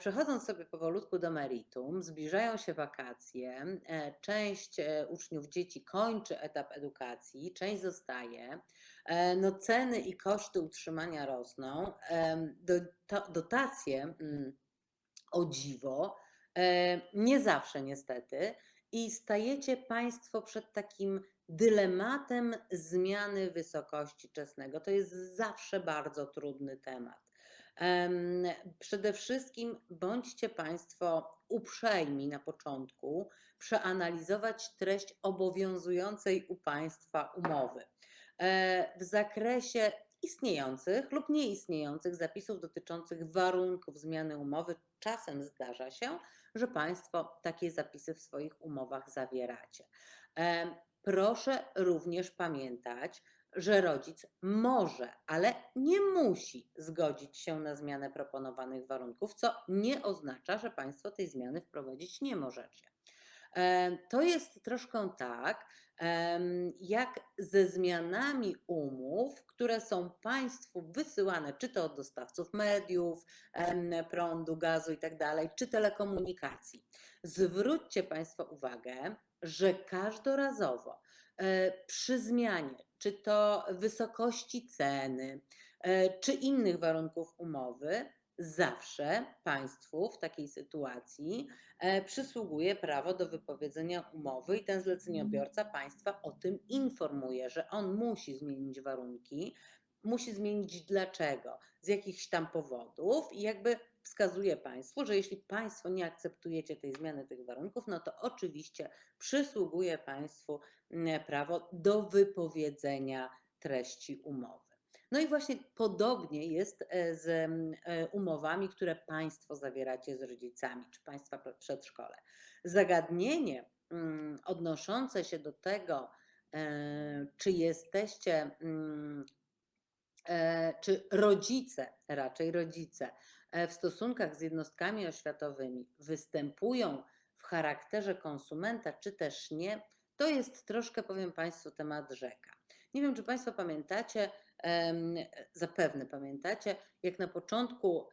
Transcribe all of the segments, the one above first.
Przechodząc sobie powolutku do meritum, zbliżają się wakacje. e, Część e, uczniów, dzieci kończy etap edukacji, część zostaje. E, No, ceny i koszty utrzymania rosną. Dotacje, mm, o dziwo, nie zawsze niestety, i stajecie Państwo przed takim dylematem zmiany wysokości czesnego. To jest zawsze bardzo trudny temat. Przede wszystkim bądźcie Państwo uprzejmi na początku przeanalizować treść obowiązującej u Państwa umowy. E, W zakresie istniejących lub nieistniejących zapisów dotyczących warunków zmiany umowy, czasem zdarza się, że Państwo takie zapisy w swoich umowach zawieracie. Proszę również pamiętać, że rodzic może, ale nie musi zgodzić się na zmianę proponowanych warunków, co nie oznacza, że Państwo tej zmiany wprowadzić nie możecie. Em, To jest troszkę tak, jak ze zmianami umów, które są Państwu wysyłane, czy to od dostawców mediów, prądu, gazu i tak czy telekomunikacji. Zwróćcie Państwo uwagę, że każdorazowo e, przy zmianie, czy to wysokości ceny, e, czy innych warunków umowy, zawsze Państwu w takiej sytuacji e, przysługuje prawo do wypowiedzenia umowy i ten zleceniobiorca Państwa o tym informuje, że on musi zmienić warunki, musi zmienić dlaczego, z jakichś tam powodów i jakby wskazuje Państwu, że jeśli Państwo nie akceptujecie tej zmiany tych warunków, no to oczywiście przysługuje Państwu mm, prawo do wypowiedzenia treści umowy. No i właśnie podobnie jest e, z mm, e, umowami, które Państwo zawieracie z rodzicami czy Państwa przedszkole. Zagadnienie mm, odnoszące się do tego, e, czy jesteście, czy rodzice, raczej rodzice, w stosunkach z jednostkami oświatowymi występują w charakterze konsumenta, czy też nie, to jest troszkę, powiem Państwu, temat rzeka. Nie wiem, czy Państwo pamiętacie, zapewne pamiętacie, jak na początku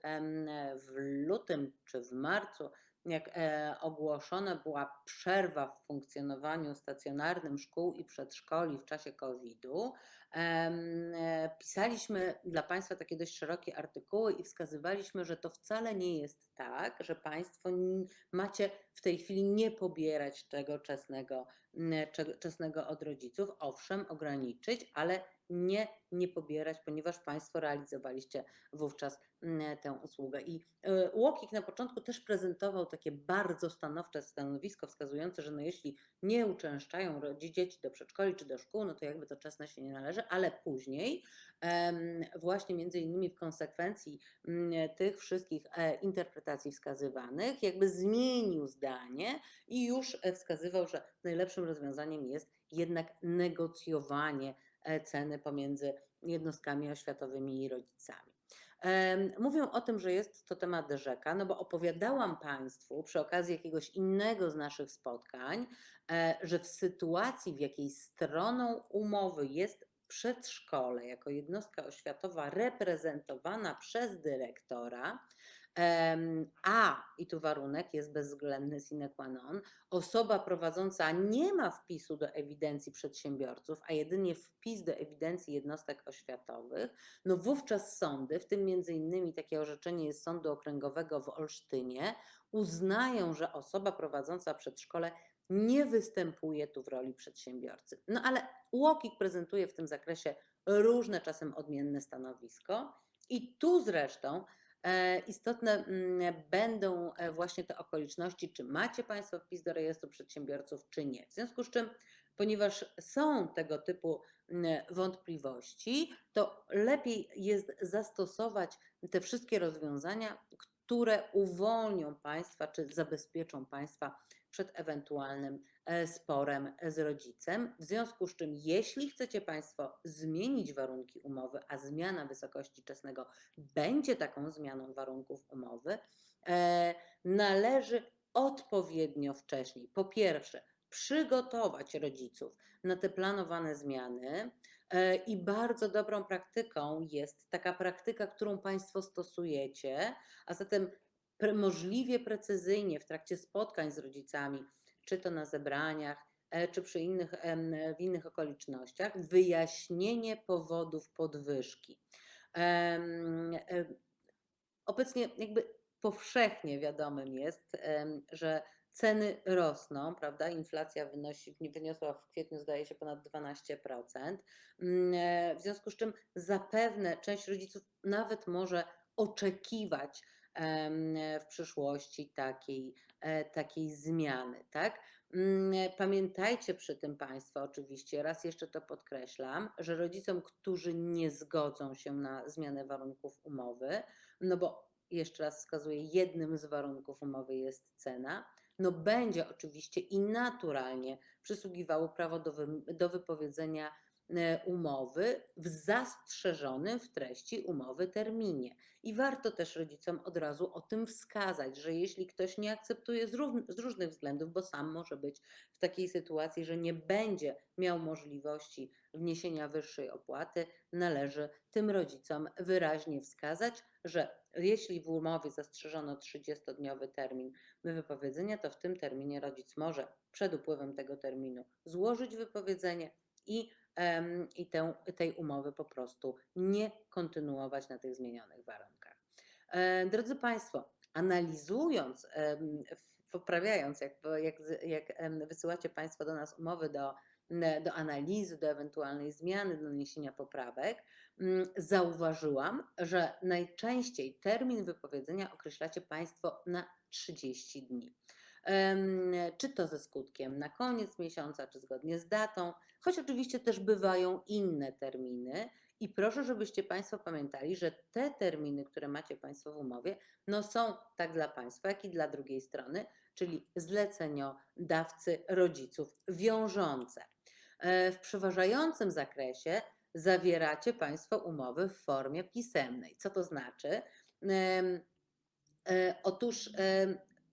w lutym czy w marcu, jak e, ogłoszona była przerwa w funkcjonowaniu stacjonarnym szkół i przedszkoli w czasie COVID-u, e, pisaliśmy dla Państwa takie dość szerokie artykuły i wskazywaliśmy, że to wcale nie jest tak, że Państwo macie w tej chwili nie pobierać tego czesnego, czesnego od rodziców. Owszem, ograniczyć, ale nie, nie pobierać, ponieważ Państwo realizowaliście wówczas m, tę usługę. I e, Łokik na początku też prezentował takie bardzo stanowcze stanowisko, wskazujące, że no jeśli nie uczęszczają dzieci do przedszkoli czy do szkół, no to jakby to czesne się nie należy, ale później właśnie między innymi w konsekwencji mm, tych wszystkich e, interpretacji wskazywanych, jakby zmienił zdanie i już e, wskazywał, że najlepszym rozwiązaniem jest jednak negocjowanie ceny pomiędzy jednostkami oświatowymi i rodzicami. Em, Mówię o tym, że jest to temat rzeka, no bo opowiadałam Państwu przy okazji jakiegoś innego z naszych spotkań, e, że w sytuacji, w jakiej stroną umowy jest przedszkole jako jednostka oświatowa reprezentowana przez dyrektora, a i tu warunek jest bezwzględny sine qua non, osoba prowadząca nie ma wpisu do ewidencji przedsiębiorców, a jedynie wpis do ewidencji jednostek oświatowych, no wówczas sądy, w tym między innymi takie orzeczenie jest Sądu Okręgowego w Olsztynie, uznają, że osoba prowadząca przedszkole nie występuje tu w roli przedsiębiorcy. No ale UOKiK prezentuje w tym zakresie różne, czasem odmienne stanowisko i tu zresztą istotne mm, będą e, właśnie te okoliczności, czy macie Państwo wpis do rejestru przedsiębiorców, czy nie. W związku z czym, ponieważ są tego typu mm, wątpliwości, to lepiej jest zastosować te wszystkie rozwiązania, które uwolnią Państwa, czy zabezpieczą Państwa przed ewentualnym e, sporem z rodzicem. W związku z czym, jeśli chcecie Państwo zmienić warunki umowy, a zmiana wysokości czesnego będzie taką zmianą warunków umowy, e, należy odpowiednio wcześniej, po pierwsze, przygotować rodziców na te planowane zmiany. e, I bardzo dobrą praktyką jest taka praktyka, którą Państwo stosujecie, a zatem możliwie precyzyjnie w trakcie spotkań z rodzicami, czy to na zebraniach, e, czy przy innych, w innych okolicznościach, wyjaśnienie powodów podwyżki. Obecnie jakby powszechnie wiadomym jest, że ceny rosną, prawda? Inflacja wynosi, wyniosła w kwietniu zdaje się ponad 12%. Mm, e, W związku z czym zapewne część rodziców nawet może oczekiwać w przyszłości takiej, takiej zmiany, tak? Mm, e, Pamiętajcie przy tym Państwo oczywiście, raz jeszcze to podkreślam, że rodzicom, którzy nie zgodzą się na zmianę warunków umowy, no bo jeszcze raz wskazuję, jednym z warunków umowy jest cena, no będzie oczywiście i naturalnie przysługiwało prawo do, wy, do wypowiedzenia e, umowy w zastrzeżonym w treści umowy terminie. I warto też rodzicom od razu o tym wskazać, że jeśli ktoś nie akceptuje z, z różnych względów, bo sam może być w takiej sytuacji, że nie będzie miał możliwości wniesienia wyższej opłaty, należy tym rodzicom wyraźnie wskazać, że jeśli w umowie zastrzeżono 30-dniowy termin wypowiedzenia, to w tym terminie rodzic może przed upływem tego terminu złożyć wypowiedzenie i, i tę, tej umowy po prostu nie kontynuować na tych zmienionych warunkach. E, drodzy Państwo, analizując, poprawiając, jak, jak, jak wysyłacie Państwo do nas umowy do, do analizy, do ewentualnej zmiany, do naniesienia poprawek, mm, zauważyłam, że najczęściej termin wypowiedzenia określacie Państwo na 30 dni. Czy to ze skutkiem na koniec miesiąca, czy zgodnie z datą, choć oczywiście też bywają inne terminy. I proszę, żebyście Państwo pamiętali, że te terminy, które macie Państwo w umowie, no są tak dla Państwa, jak i dla drugiej strony, czyli zleceniodawcy rodziców wiążące. E, W przeważającym zakresie zawieracie Państwo umowy w formie pisemnej. Co to znaczy? E, Otóż,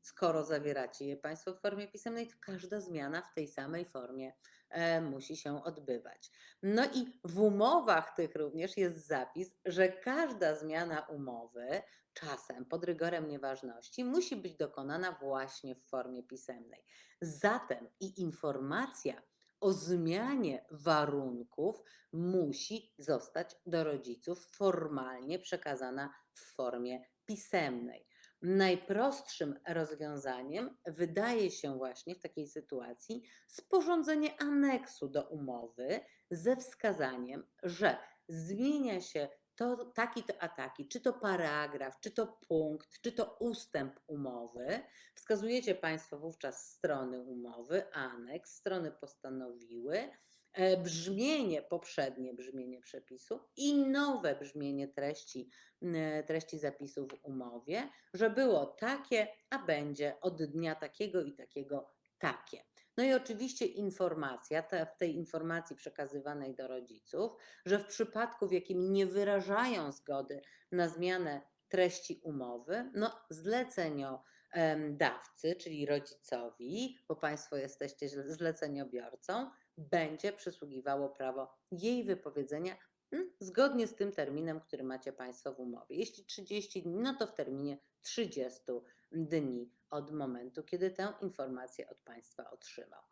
skoro zawieracie je Państwo w formie pisemnej, to każda zmiana w tej samej formie e, musi się odbywać. No i w umowach tych również jest zapis, że każda zmiana umowy, czasem pod rygorem nieważności, musi być dokonana właśnie w formie pisemnej. Zatem i informacja o zmianie warunków musi zostać do rodziców formalnie przekazana w formie pisemnej. Najprostszym rozwiązaniem wydaje się właśnie w takiej sytuacji sporządzenie aneksu do umowy ze wskazaniem, że zmienia się to taki to a taki, czy to paragraf, czy to punkt, czy to ustęp umowy. Wskazujecie Państwo wówczas strony umowy, aneks, strony postanowiły, brzmienie, poprzednie brzmienie przepisu i nowe brzmienie treści, treści zapisu w umowie, że było takie, a będzie od dnia takiego i takiego takie. No i oczywiście informacja, ta, w tej informacji przekazywanej do rodziców, że w przypadku, w jakim nie wyrażają zgody na zmianę treści umowy, no zleceniodawcy, czyli rodzicowi, bo Państwo jesteście zle- zleceniobiorcą, będzie przysługiwało prawo jej wypowiedzenia mm, zgodnie z tym terminem, który macie Państwo w umowie. Jeśli 30 dni, no to w terminie 30 dni od momentu, kiedy tę informację od Państwa otrzymał.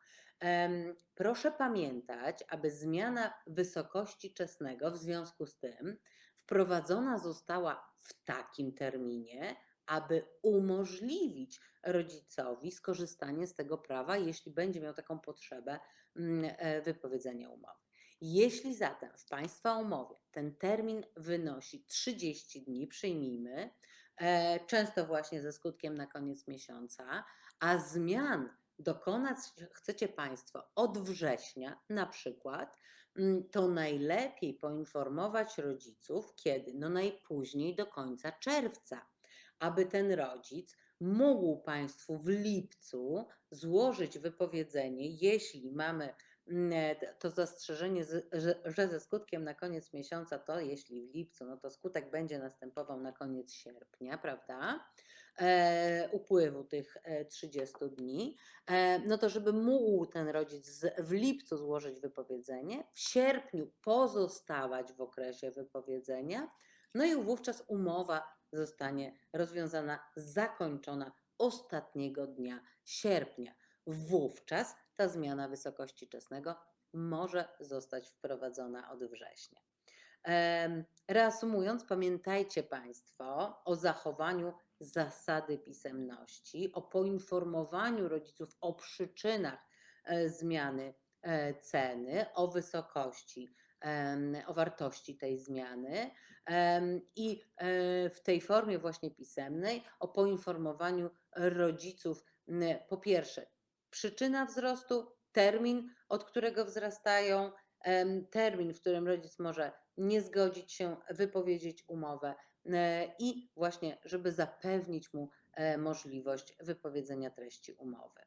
Proszę pamiętać, aby zmiana wysokości czesnego w związku z tym wprowadzona została w takim terminie, aby umożliwić rodzicowi skorzystanie z tego prawa, jeśli będzie miał taką potrzebę mm, e, wypowiedzenia umowy. Jeśli zatem w Państwa umowie ten termin wynosi 30 dni, przyjmijmy, e, często właśnie ze skutkiem na koniec miesiąca, a zmian dokonać chcecie Państwo od września na przykład, mm, to najlepiej poinformować rodziców, kiedy? No najpóźniej do końca czerwca, aby ten rodzic mógł Państwu w lipcu złożyć wypowiedzenie, jeśli mamy mm, e, to zastrzeżenie, że, ze skutkiem na koniec miesiąca, to jeśli w lipcu, no to skutek będzie następował na koniec sierpnia, prawda? E, upływu tych e, 30 dni, e, no to żeby mógł ten rodzic z, w lipcu złożyć wypowiedzenie, w sierpniu pozostawać w okresie wypowiedzenia, no i wówczas umowa zostanie rozwiązana, zakończona ostatniego dnia sierpnia. Wówczas ta zmiana wysokości czesnego może zostać wprowadzona od września. Reasumując, pamiętajcie Państwo o zachowaniu zasady pisemności, o poinformowaniu rodziców o przyczynach e, zmiany e, ceny, o wysokości, o wartości tej zmiany i e, w tej formie właśnie pisemnej o poinformowaniu rodziców po pierwsze przyczyna wzrostu, termin, od którego wzrastają, termin, w którym rodzic może nie zgodzić się, wypowiedzieć umowę e, i właśnie, żeby zapewnić mu e, możliwość wypowiedzenia treści umowy.